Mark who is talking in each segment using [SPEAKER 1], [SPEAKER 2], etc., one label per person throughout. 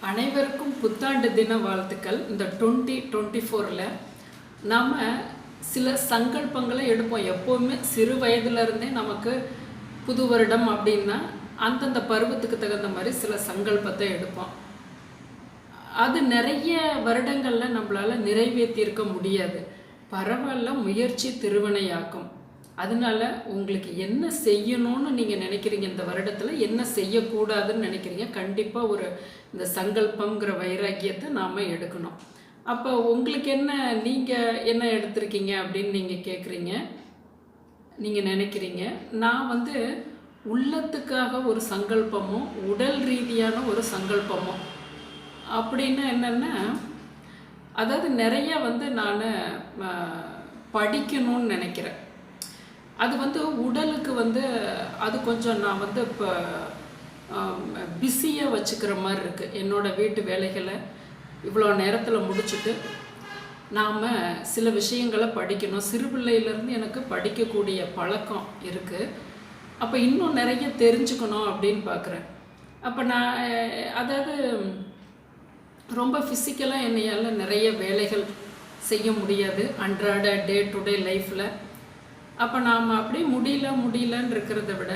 [SPEAKER 1] அனைவருக்கும் புத்தாண்டு தின வாழ்த்துக்கள். இந்த டுவெண்ட்டி டுவெண்ட்டி ஃபோரில் நாம் சில சங்கல்பங்களை எடுப்போம். எப்போவுமே சிறு வயதுலேருந்தே நமக்கு புது வருடம் அப்படின்னா அந்தந்த பருவத்துக்கு தகுந்த மாதிரி சில சங்கல்பத்தை எடுப்போம். அது நிறைய வருடங்களில் நம்மளால் நிறைவேற்றியிருக்க முடியாது. பரவாயில்ல முயற்சி திருவினையாக்கும். அதனால உங்களுக்கு என்ன செய்யணும்னு நீங்கள் நினைக்கிறீங்க இந்த வருடத்தில் என்ன செய்யக்கூடாதுன்னு நினைக்கிறீங்க கண்டிப்பாக ஒரு இந்த சங்கல்பங்கிற வைராக்கியத்தை நாம் எடுக்கணும். அப்போ உங்களுக்கு என்ன நீங்கள் என்ன எடுத்திருக்கீங்க அப்படின்னு நீங்கள் கேட்குறீங்க நீங்கள் நினைக்கிறீங்க நான் வந்து உள்ளத்துக்காக ஒரு சங்கல்பமும் உடல் ரீதியான ஒரு சங்கல்பமும் அப்படின்னா என்னென்னா அதாவது நிறைய வந்து நான் படிக்கணும்னு நினைக்கிறேன். அது வந்து உடலுக்கு வந்து அது கொஞ்சம் நான் வந்து இப்போ பிஸியாக வச்சுக்கிற மாதிரி இருக்குது என்னோடய வீட்டு வேலைகளை இவ்வளோ நேரத்தில் முடிச்சுட்டு நாம் சில விஷயங்களை படிக்கணும். சிறு பிள்ளையிலேருந்து எனக்கு படிக்கக்கூடிய பழக்கம் இருக்குது அப்போ இன்னும் நிறைய தெரிஞ்சுக்கணும் அப்படின்னு பார்க்குறேன் அப்போ நான் அதாவது ரொம்ப ஃபிசிக்கலாக என்னையால் நிறைய வேலைகள் செய்ய முடியாது. அன்றாட டே டு டே லைஃப்பில் அப்போ நாம் அப்படியே முடியல முடியலன்னு இருக்கிறத விட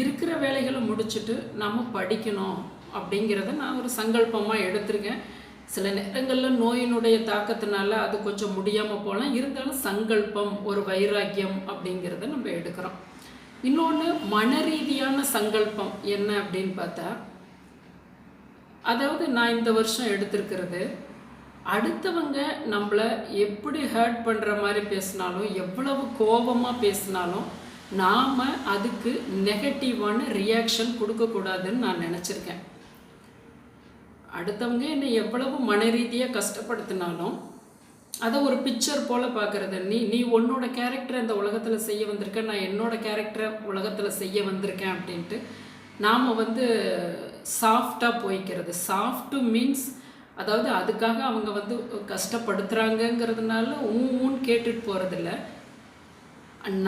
[SPEAKER 1] இருக்கிற வேலைகளை முடிச்சுட்டு நம்ம படிக்கணும் அப்படிங்கிறத நான் ஒரு சங்கல்பமாக எடுத்திருக்கேன். சில நேரங்களில் நோயினுடைய தாக்கத்தினால அது கொஞ்சம் முடியாமல் போகலாம். இருந்தாலும் சங்கல்பம் ஒரு வைராக்கியம் அப்படிங்கிறத நம்ம எடுக்கிறோம். இன்னொன்று மன ரீதியான சங்கல்பம் என்ன அப்படின்னு பார்த்தா அதாவது நான் இந்த வருஷம் எடுத்திருக்கிறது அடுத்தவங்க நம்மளை எப்படி ஹர்ட் பண்ணுற மாதிரி பேசினாலும் எவ்வளவு கோபமாக பேசினாலும் நாம் அதுக்கு நெகட்டிவான ரியாக்ஷன் கொடுக்கக்கூடாதுன்னு நான் நினச்சிருக்கேன். அடுத்தவங்க என்னை எவ்வளவு மன ரீதியாக கஷ்டப்படுத்தினாலும் அதை ஒரு பிக்சர் போல் பார்க்குறது. நீ நீ உன்னோட கேரக்டரை இந்த உலகத்தில் செய்ய வந்திருக்க நான் என்னோட கேரக்டரை உலகத்தில் செய்ய வந்திருக்கேன் அப்படின்ட்டு நாம் வந்து சாஃப்டாக போய்க்கிறது. சாஃப்ட்டு மீன்ஸ் அதாவது அதுக்காக அவங்க வந்து கஷ்டப்படுத்துகிறாங்கங்கிறதுனால ஊன்னு கேட்டுட்டு போகிறதில்ல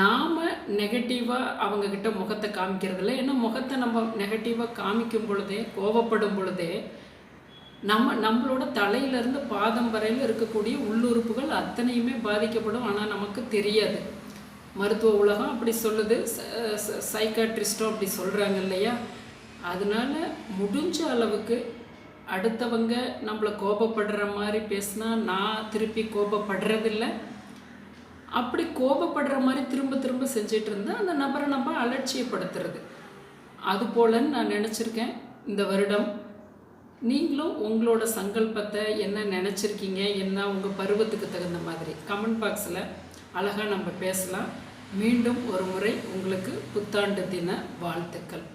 [SPEAKER 1] நாம் நெகட்டிவாக அவங்கக்கிட்ட முகத்தை காமிக்கிறதில்ல. ஏன்னா முகத்தை நம்ம நெகட்டிவாக காமிக்கும் பொழுதே கோவப்படும் பொழுதே நம்ம நம்மளோட தலையிலேருந்து பாதம் வரையில் இருக்கக்கூடிய உள்ளுறுப்புகள் அத்தனையுமே பாதிக்கப்படும். ஆனால் நமக்கு தெரியாது. மருத்துவ உலகம் அப்படி சொல்லுது. சைக்காட்ரிஸ்டும் அப்படி சொல்கிறாங்க இல்லையா? அதனால முடிஞ்ச அளவுக்கு அடுத்தவங்க நம்மளை கோபப்படுற மாதிரி பேசினா நான் திருப்பி கோபப்படுறதில்ல. அப்படி கோபப்படுற மாதிரி திரும்ப திரும்ப செஞ்சிட்டு இருந்தால் அந்த நபரை நம்ம அலட்சியப்படுத்துறது. அது போலன்னு நான் நினச்சிருக்கேன். இந்த வருடம் நீங்களும் உங்களோட சங்கல்பத்தை என்ன நினச்சிருக்கீங்க? என்ன உங்கள் பருவத்துக்கு தகுந்த மாதிரி? கமெண்ட் பாக்ஸில் அழகாக நம்ம பேசலாம். மீண்டும் ஒரு முறை உங்களுக்கு புத்தாண்டு தின வாழ்த்துக்கள்.